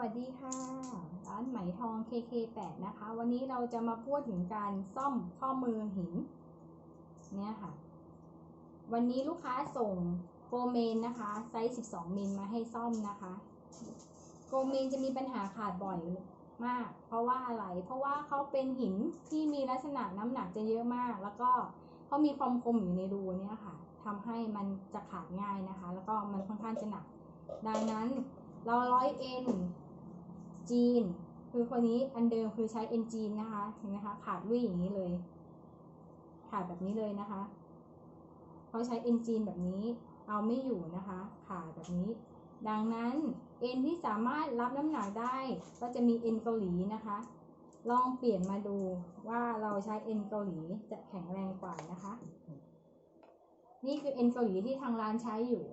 วัสดีค่ะ ร้านไหมทอง KK8 นะคะ วันนี้เราจะมาพูดถึงการซ่อมข้อมือหิน เนี่ยค่ะ วันนี้ลูกค้าส่งโกเมนนะคะ ไซส์ 12 มิลมาให้ซ่อมนะคะ โกเมนจะมีปัญหาขาดบ่อยมาก เพราะว่าอะไร เพราะว่าเขาเป็นหินที่มีลักษณะน้ำหนักจะเยอะมาก แล้วก็เขามีความคมอยู่ในรูเนี่ยค่ะทำให้มันจะขาดง่ายนะคะ แล้วก็มันค่อนข้างจะหนัก ดังนั้นเราร้อยเอ็น จีน คือคนนี้อันเดิมคือใช้เอ็นจีนนะคะ เห็นไหมคะ ขาดวิ่อย่างนี้เลย ขาดแบบนี้เลยนะคะ เขาใช้เอ็นจีนแบบนี้ เอาไม่อยู่นะคะ ขาดแบบนี้ ดังนั้นเอ็นที่สามารถรับน้ำหนักได้ ก็จะมีเอ็นเกาหลีนะคะ ลองเปลี่ยนมาดูว่าเราใช้เอ็นเกาหลีจะแข็งแรงกว่านะคะ นี่คือเอ็นเกาหลีที่ทางร้านใช้อยู่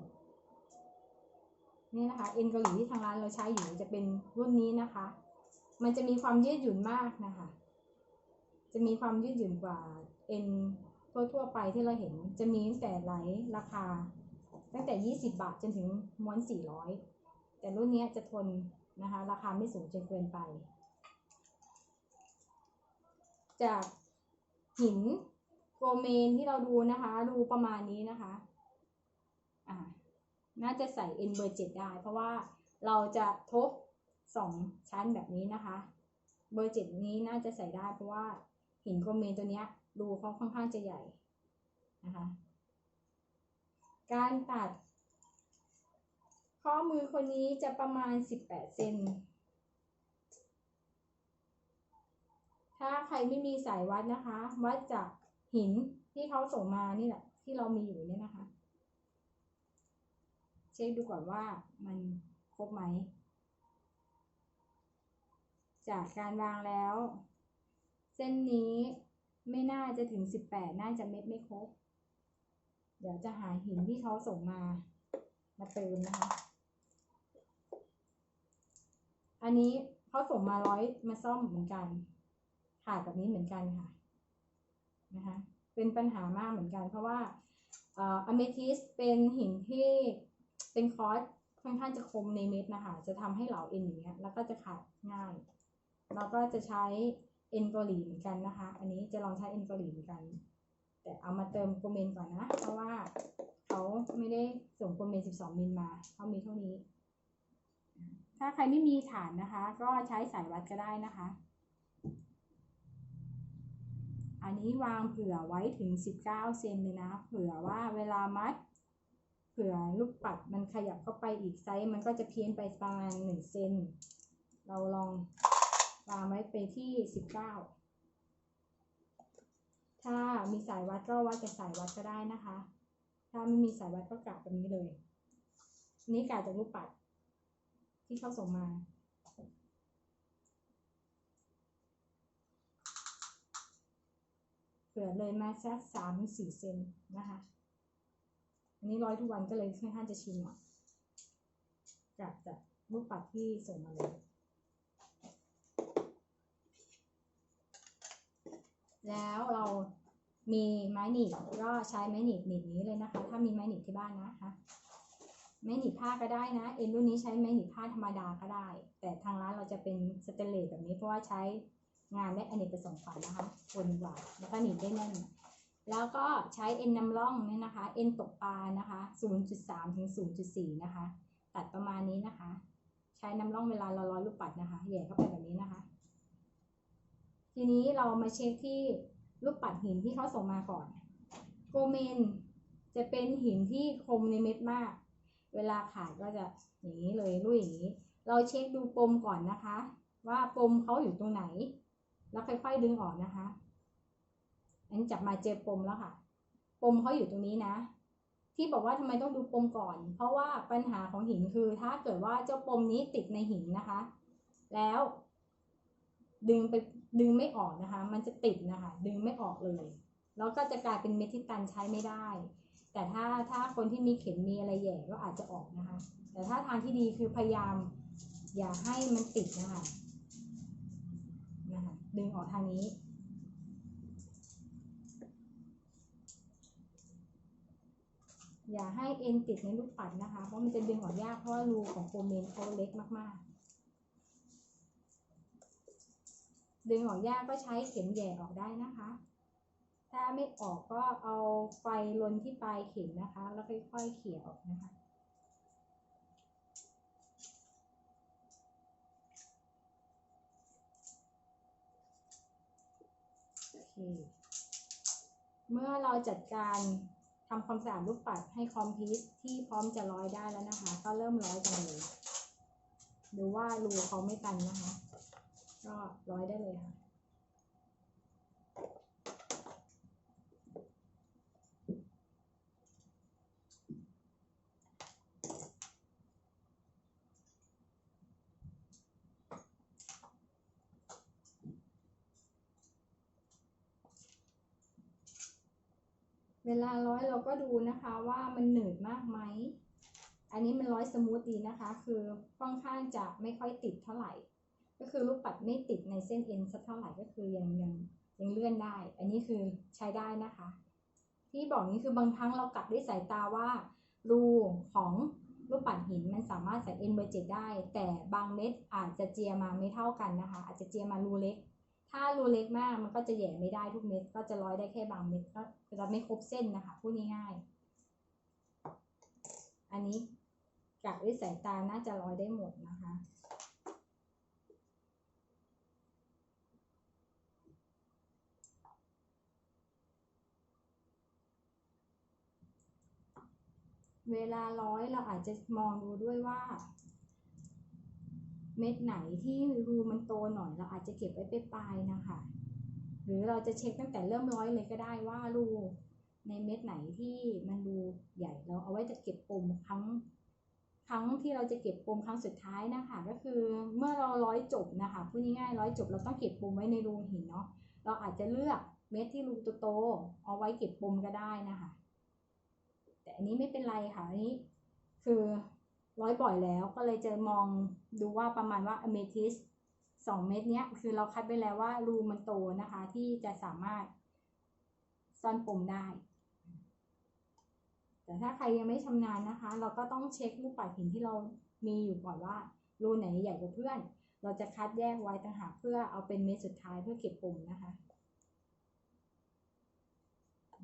นี่นะคะเอ็นเกาหลีที่ทางร้านเราใช้อยู่จะเป็นรุ่นนี้นะคะ มันจะมีความยืดหยุ่นมากนะคะ จะมีความยืดหยุ่นกว่าเอ็นทั่วๆไปที่เราเห็น จะมีตั้งแต่หลายราคา ตั้งแต่ 20 บาทจนถึงม้วน 400 แต่รุ่นนี้จะทนนะคะ ราคาไม่สูงจนเกินไป จากหินโกเมนที่เราดูนะคะ ดูประมาณนี้นะคะ อ่า น่าจะใส่ N เบอร์7ได้ เพราะว่าเราจะทบสองชั้นแบบนี้นะคะ เบอร์7นี้น่าจะใส่ได้เพราะว่าหินโกเมนตัวเนี้ยรูเขาค่อนข้างจะใหญ่นะคะ การตัด ข้อมือคนนี้จะประมาณ 18 เซน ถ้าใครไม่มีสายวัดนะคะ วัดจากหินที่เขาส่งมานี่แหละ ที่เรามีอยู่เนี่ยนะคะ เช็คดูก่อนว่ามันครบไหม จากการวางแล้ว เส้นนี้ไม่น่าจะถึง 18 น่าจะเม็ดไม่ครบ เดี๋ยวจะหาหินที่เขาส่งมา มาเติมนะคะ อันนี้เขาส่งมาร้อยมาซ่อมเหมือนกันขาดแบบนี้เหมือนกันค่ะนะคะเป็นปัญหามากเหมือนกัน เพราะว่าอเมทิสเป็นหินที่ เป็นคอร์สค่อนข้างจะคมในเม็ดนะคะ จะทำให้เหลาเอ็นอย่างเงี้ย แล้วก็จะขาดง่าย เราก็จะใช้เอ็นเกาหลีเหมือนกันนะคะ อันนี้จะลองใช้เอ็นเกาหลีเหมือนกัน แต่เอามาเติมโกเมนก่อนนะ เพราะว่าเขาไม่ได้ส่งโกเมน 12 มิลมาเขามีเท่านี้ ถ้าใครไม่มีฐานนะคะ ก็ใช้สายวัดก็ได้นะคะ อันนี้วางเผื่อไว้ถึง 19 เซนเลยนะ เผื่อว่าเวลามัด เผื่อลูกปัดมันขยับเข้าไปอีกไซส์มันก็จะเพี้ยนไปประมาณ1เซนเราลองวางไว้ไปที่19ถ้ามีสายวัดก็วัดกับสายวัดก็ได้นะคะ ถ้าไม่มีสายวัดก็กะแบบนี้เลยนี่กะจากลูกปัด ที่เขาส่งมาเผื่อเลยมาสักสามถึงสี่เซนนะคะ อันนี้ร้อยทุกวันก็เลยค่อนข้างจะชินหน่อยจากจากลูกปัดที่ส่งมาเลยแล้วเรามีไม้หนีบก็ใช้ไม้หนีบหนีบนี้เลยนะคะ ถ้ามีไม้หนีบที่บ้านนะคะไม้หนีบผ้าก็ได้นะ เอ็นรุ่นนี้ใช้ไม้หนีบผ้าธรรมดาก็ได้ แต่ทางร้านเราจะเป็นสเตนเลสแบบนี้เพราะว่าใช้งานได้อเนกประสงค์กว่านะคะทนกว่าแล้วก็หนีบได้แน่น แล้วก็ใช้เอ็นนำร่องเนี่ยนะคะเอ็นตกปลานะคะ 0.3 ถึง 0.4 นะคะ ตัดประมาณนี้นะคะ ใช้นำร่องเวลาเราร้อยลูกปัดนะคะแหย่เข้าไปแบบนี้นะคะ ทีนี้เรามาเช็คที่ลูกปัดหินที่เขาส่งมาก่อน โกเมนจะเป็นหินที่คมในเม็ดมาก เวลาขาดก็จะอย่างนี้เลยลุยอย่างนี้ เราเช็คดูปมก่อนนะคะ ว่าปมเขาอยู่ตรงไหน แล้วค่อยๆดึงออกนะคะ อันนี้จับมาเจอปมแล้วค่ะ ปมเขาอยู่ตรงนี้นะ ที่บอกว่าทำไมต้องดูปมก่อน เพราะว่าปัญหาของหินคือถ้าเกิดว่าเจ้าปมนี้ติดในหินนะคะ แล้ว ดึงไปดึงไม่ออกนะคะ มันจะติดนะคะ ดึงไม่ออกเลย แล้วก็จะกลายเป็นเม็ดที่ตันใช้ไม่ได้ แต่ถ้าถ้าคนที่มีเข็มมีอะไรแหย่ก็อาจจะออกนะคะ แต่ถ้าทางที่ดีคือพยายาม อย่าให้มันติดนะคะนะคะดึงออกทางนี้ อย่าให้เอ็นติดในลูกปัดนะคะ เพราะมันจะดึงออกยากเพราะว่ารูของโฟเมนเขาเล็กมากดึงออกยากก็ใช้เข็มแหย่ออกได้นะคะ ถ้าไม่ออกก็เอาไฟลนที่ปลายเข็มนะคะ แล้วค่อยๆเขี่ยออกนะคะเเมื่อเราจัดการ ทำความสะอาดลูกปัดให้คอมพิวที่พร้อมจะร้อยได้แล้วนะคะ ก็เริ่มร้อยกันเลยดูว่ารูเขาไม่ตันนะคะ ก็ร้อยได้เลยค่ะ เวลาร้อยเราก็ดูนะคะว่ามันหนืดมากไหม อันนี้มันร้อยสมูทดีนะคะ คือค่อนข้างจะไม่ค่อยติดเท่าไหร่ ก็คือลูกปัดไม่ติดในเส้นเอ็นสักเท่าไหร่ก็คือยังยังยังเลื่อนได้ อันนี้คือใช้ได้นะคะ ที่บอกนี้คือบางครั้งเรากลับด้วยสายตาว่ารูของลูกปัดหินมันสามารถใส่เอ็นเบอร์เจ็ดได้ แต่บางเม็ดอาจจะเจียมาไม่เท่ากันนะคะ อาจจะเจียมารูเล็ก ถ้ารูเล็กมากมันก็จะแหย่ไม่ได้ทุกเม็ด ก็จะร้อยได้แค่บางเม็ดก็จะไม่ครบเส้นนะคะพูดง่ายๆอันนี้กะด้วยสายตาน่าจะร้อยได้หมดนะคะเวลาร้อยเราอาจจะมองดูด้วยว่า เม็ดไหนที่รูมันโตหน่อย เราอาจจะเก็บไว้ปลายนะคะ หรือเราจะเช็คตั้งแต่เริ่มร้อยเลยก็ได้ว่ารูในเม็ดไหนที่มันรูใหญ่เราเอาไว้จะเก็บปมครั้ง ครั้งที่เราจะเก็บปมครั้งสุดท้ายนะคะ ก็คือเมื่อเราร้อยจบนะคะพูดง่ายๆร้อยจบเราต้องเก็บปมไว้ในรูหินเนาะเราอาจจะเลือกเม็ดที่รูโตๆเอาไว้เก็บปมก็ได้นะคะ แต่อันนี้ไม่เป็นไรค่ะอันนี้คือ ร้อยบ่อยแล้ว ก็เลยจะมองดูว่าประมาณว่าอเมทิสสองเม็ดเนี้ย คือเราคัดไปแล้วว่ารูมันโตนะคะ ที่จะสามารถซ่อนปมได้ แต่ถ้าใครยังไม่ชำนาญนะคะ เราก็ต้องเช็คลูกปัดหินที่เรามีอยู่ก่อนว่ารูไหนใหญ่กว่าเพื่อน เราจะคัดแยกไว้ต่างหากเพื่อเอาเป็นเม็ดสุดท้ายเพื่อเก็บปมนะคะ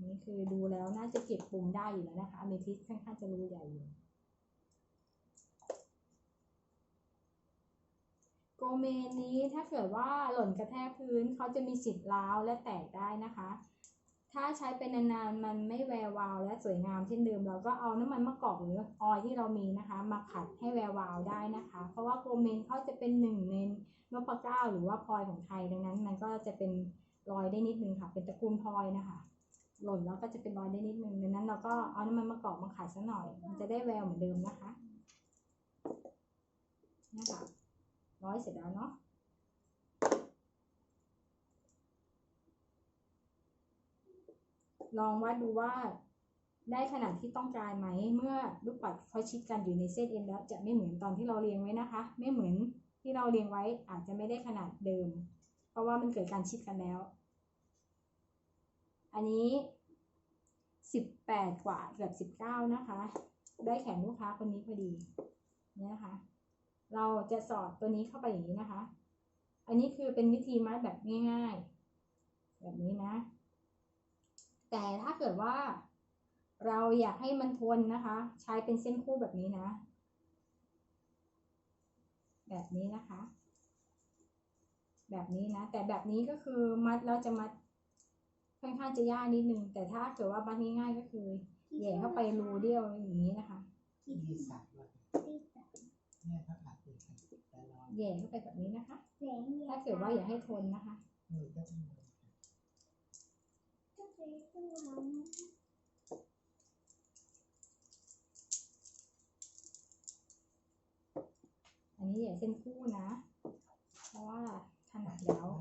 นนี้คือดูแล้วน่าจะเก็บปุ่มได้อยู่แล้วนะคะ อเมทิสค่อนข้างจะรูใหญ่อยู่ โก เมนนี้ถ้าเกิดว่าหล่นกระแทกพื้นเขาจะมีสิทธิ์ร้าวและแตกได้นะคะ ถ้าใช้เป็นนานๆมันไม่แวววาวและสวยงามเช่นเดิมเราก็เอาน้ำมันมะกอกหรือออยที่เรามีนะคะ มาขัดให้แวววาวได้นะคะ เพราะว่าโกเมนเขาจะเป็นหนึ่งในนพเก้าหรือว่าพลอยของไทยดังนั้น มันก็จะเป็นรอยได้นิดนึงค่ะ เป็นตระกูลพลอยนะคะ หล่นแล้วก็จะเป็นรอยได้นิดนึงดังนั้นเราก็เอาน้ำมันมะกอกมาขัดซะหน่อย มันจะได้แววเหมือนเดิมนะคะนี่ค่ะ ร้อยเสร็จแล้วเนาะลองวัดดูว่าได้ขนาดที่ต้องการไหม เมื่อลูกปัดเขาชิดกันอยู่ในเส้นเอ็นแล้วจะไม่เหมือนตอนที่เราเรียงไว้นะคะ ไม่เหมือนที่เราเรียงไว้อาจจะไม่ได้ขนาดเดิม เพราะว่ามันเกิดการชิดกันแล้ว อันนี้สิบแปดกว่าเกือบสิบเก้านะคะ ได้แขนลูกค้าคนนี้พอดีเนี่ยนะคะ เราจะสอดตัวนี้เข้าไปอย่างนี้นะคะ อันนี้คือเป็นวิธีมัดแบบง่ายๆ แบบนี้นะ แต่ถ้าเกิดว่า เราอยากให้มันทนนะคะ ใช้เป็นเส้นคู่แบบนี้นะ แบบนี้นะคะ แบบนี้นะ แต่แบบนี้ก็คือมัดแล้วจะมัดค่อนข้างจะยากนิดนึง แต่ถ้าเกิดว่ามัดง่ายๆก็คือแย่เข้าไปรูเดียวอย่างนี้นะคะมีสัตว์ด้วย เนี่ยถ้าอัดเป็นสัตว์แต่นอนแหย่เข้าไปแบบนี้นะคะแสงถ้าเกิดว่าอยากให้ทนนะคะ มือก็ต้องนอนก็จะต้องทอันนี้แหย่เส้นคู่นะ เพราะว่าถนัดแล้วบ้าน